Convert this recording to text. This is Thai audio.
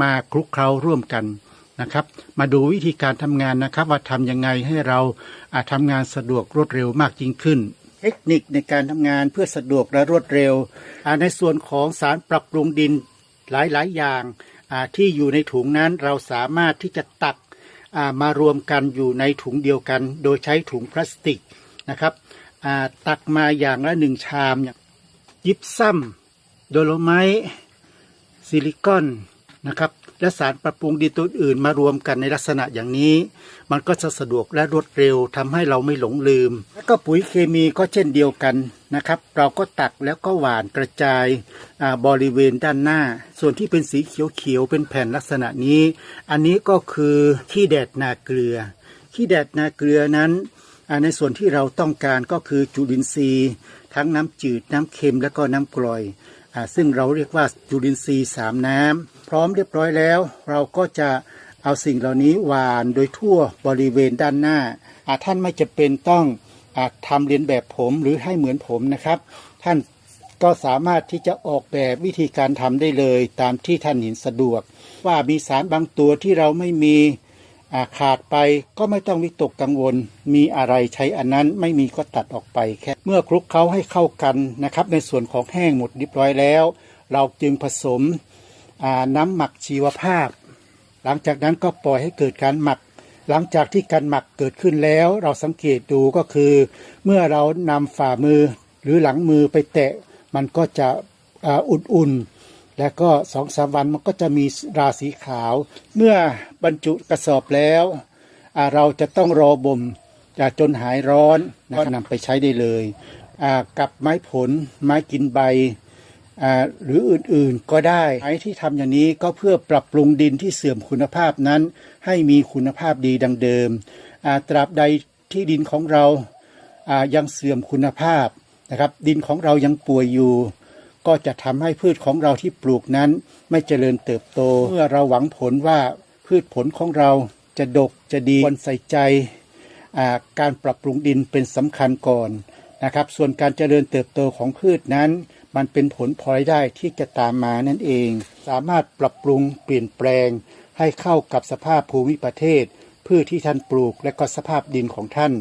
มาคลุกเคล้าร่วมกันนะครับ มาดูวิธีการทำงานนะครับ ว่าทำยังไงให้เราอาจทำงานสะดวกรวดเร็วมากยิ่งขึ้น เทคนิคในการทำงานเพื่อสะดวกและรวดเร็ว ในส่วนของสารปรับปรุงดินหลายๆ อย่างที่อยู่ในถุงนั้นเราสามารถที่จะตักมารวมกันอยู่ในถุงเดียวกัน โดยใช้ถุงพลาสติกนะครับตักมาอย่างละหนึ่งชามอย่างยิปซัมโดโลไมต์ซิลิคอน นะครับ และสารปรับปรุงดินตัวอื่นมารวมกันในลักษณะอย่างนี้ มันก็จะสะดวกและรวดเร็วทำให้เราไม่หลงลืม แล้วก็ปุ๋ยเคมีก็เช่นเดียวกันนะครับ เราก็ตักแล้วก็หว่านกระจายบริเวณด้านหน้า ส่วนที่เป็นสีเขียวๆเป็นแผ่นลักษณะนี้ อันนี้ก็คือขี้แดดนาเกลือขี้แดดนาเกลือนั้นในส่วนที่เราต้องการก็คือจุลินทรีย์ ทั้งน้ำจืดน้ำเค็มและก็น้ำกร่อย ซึ่งเราเรียกว่าจุลินทรีย์สามน้ำพร้อมเรียบร้อยแล้ว เราก็จะเอาสิ่งเหล่านี้หวานโดยทั่วบริเวณด้านหน้า ท่านไม่จะเป็นต้องอทำเลียนแบบผมหรือให้เหมือนผมนะครับ ท่านก็สามารถที่จะออกแบบวิธีการทำได้เลยตามที่ท่านเห็นสะดวก ว่ามีสารบางตัวที่เราไม่มี ขาดไปก็ไม่ต้องวิตกกังวล มีอะไรใช้อันนั้นไม่มีก็ตัดออกไปแค่เมื่อคลุกเคล้าให้เข้ากันนะครับ ในส่วนของแห้งหมดเรียบร้อยแล้ว เราจึงผสมน้ำหมักชีวภาพ หลังจากนั้นก็ปล่อยให้เกิดการหมัก หลังจากที่การหมักเกิดขึ้นแล้ว เราสังเกตดูก็คือ เมื่อเรานำฝ่ามือหรือหลังมือไปแตะมันก็จะอ่าอุ่นๆ แล้วก็สองสามวันมันก็จะมีราสีขาว เมื่อบรรจุกระสอบแล้วเราจะต้องรอบ่มจนหายร้อนก็นำไปใช้ได้เลยกับไม้ผลไม้กินใบหรืออื่นๆก็ได้ไอ้ที่ทำอย่างนี้ก็เพื่อปรับปรุงดินที่เสื่อมคุณภาพนั้น ให้มีคุณภาพดีดังเดิมตราบใดที่ดินของเรายังเสื่อมคุณภาพนะครับ ดินของเรายังป่วยอยู่ ก็จะทำให้พืชของเราที่ปลูกนั้น ไม่เจริญเติบโต เมื่อเราหวังผลว่าพืชผลของเราจะดกจะดีควรใส่ใจการปรับปรุงดินเป็นสำคัญก่อนนะครับ ส่วนการเจริญเติบโตของพืชนั้น มันเป็นผลพลอยได้ที่จะตามมานั่นเอง สามารถปรับปรุงเปลี่ยนแปลง ให้เข้ากับสภาพภูมิประเทศ พืชที่ท่านปลูกและก็สภาพดินของท่าน